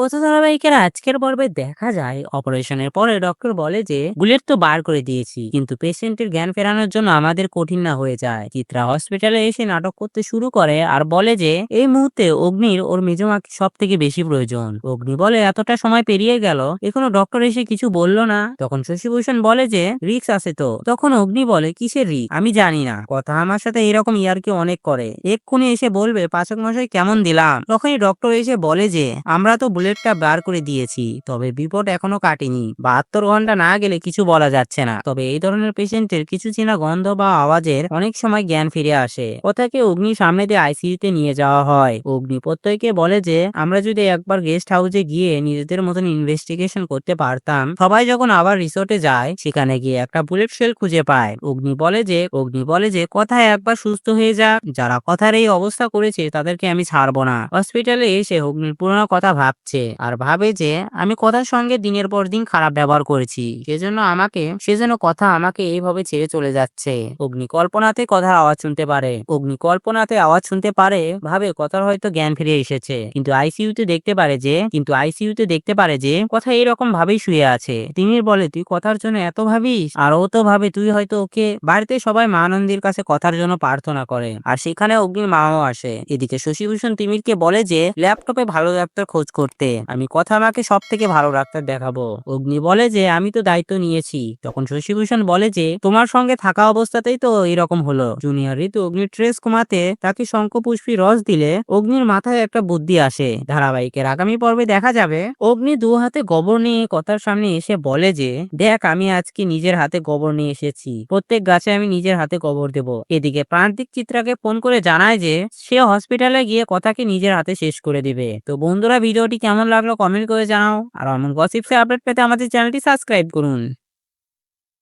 পথ ধারাবাহিকের আজকের পর্বে দেখা যায়, অপারেশনের পরে ডক্টর বলে যে, বুলেট তো বার করে দিয়েছি, কিন্তু পেশেন্টের জ্ঞান ফেরানোর জন্য আমাদের কঠিন না হয়ে যায়। চিত্রা হসপিটালে এসে নাটক করতে শুরু করে আর বলে যে, এই মুহূর্তে অগ্নির ওর মেজমাকে সব থেকে বেশি প্রয়োজন। অগ্নি বলে, এতটা সময় পেরিয়ে গেল, এখনও ডক্টর এসে কিছু বলল না। তখন শশীভূষণ বলে যে রিক্স আছে তো? তখন অগ্নি বলে, কিসের রিক্স আমি জানি না। কথা আমার সাথে এরকম ইয়ারকি অনেক করে। এক্ষুনি এসে বলবে, পাচক মশাই কেমন দিলাম? তখনই ডক্টর এসে বলে যে, আমরা তো বুলেটটা বার করে দিয়েছি। তবে বিপদ এখনও কাটেনি। বাহাত্তর ঘণ্টা না গেলে কিছু বলা যাচ্ছে না। তবে এই ধরনের পেশেন্টের কিছু চেনা গন্ধ বা আওয়াজের অনেক সময় জ্ঞান ফিরে আসে। ওটাকে অগ্নি সামনে দিয়ে আইসিইউতে নিয়ে যাওয়া হয়? অগ্নি প্রত্যয়কে বলে যে, আমরা যদি একবার গেস্ট হাউসে গিয়ে নিজেদের মতন ইনভেস্টিগেশন করতে পারতাম, সবাই যখন আবার রিসোর্টে যায়, সেখানে গিয়ে একটা বুলেট শেল খুঁজে পায়। অগ্নি বলে যে, অগ্নি বলে যে, কথায় একবার সুস্থ হয়ে যাক যারা কথার এই অবস্থা করেছে, তাদেরকে আমি ছাড়বো না। হসপিটালে এসে অগ্নির পুরোনো কথা ভাবছে। আর ভাবে যে আমি কথার সঙ্গে দিনের পর দিন খারাপ ব্যবহার করেছি। সেজন্য আমাকে, সেজন্য কথা আমাকে এইভাবে ছেড়ে চলে যাচ্ছে। অগ্নি কল্পনাতে কথার আওয়াজ শুনতে পারে। অগ্নি কল্পনাতে আওয়াজ শুনতে পারে ভাবে কথার হয়তো জ্ঞান ফিরে এসেছে। কিন্তু আইসিইউতে দেখতে পারে যে, কিন্তু আইসিইউতে দেখতে পারে যে, কথা এরকম ভাবেই শুয়ে আছে। তিমির বলে, তুই কথার জন্য এত ভাবিস? আর ও তো ভাবে, তুই হয়তো ওকে বাড়িতে সবাই মা আনন্দের কাছে কথার জন্য প্রার্থনা করে। আর সেখানে অগ্নির মাও আসে। এদিকে শশীভূষণ তিমিরকে বলে যে, ল্যাপটপে ভালো ডাক্তার খোঁজ করতে আমি কথা আমাকে সব থেকে ভালো ডাক্তার দেখাবো। অগ্নি বলে যে, আমি তো দায়িত্ব নিয়েছি। তখন শশীভূষণ বলে যে, তোমার সঙ্গে থাকা অবস্থাতেই তো এরকম হলো। জুনিয়র ঋতু অগ্নির ট্রেস কমাতে তাকে শঙ্খপুষ্পী রস দিলে অগ্নির মাথায় একটা বুদ্ধি আসে। ধারাবাহিকের আগামী পর্বে দেখা যাবে, অগ্নি দু হাতে গোবর নিয়ে কথার সামনে এসে বলে যে, দেখ, আমি আজকে নিজের হাতে গোবর নিয়ে এসেছি। প্রত্যেক গাছে আমি নিজের হাতে গোবর দেব। এদিকে প্রান্তিক চিত্রাকে ফোন করে জানায় যে, সে হসপিটালে গিয়ে কথাকে নিজের হাতে শেষ করে দিবে। তো বন্ধুরা, ভিডিওটি কেমন লাগল কমেন্ট করে জানাও। আর অমন গসিপসে আপডেট পেতে আমাদের চ্যানেলটি সাবস্ক্রাইব করুন।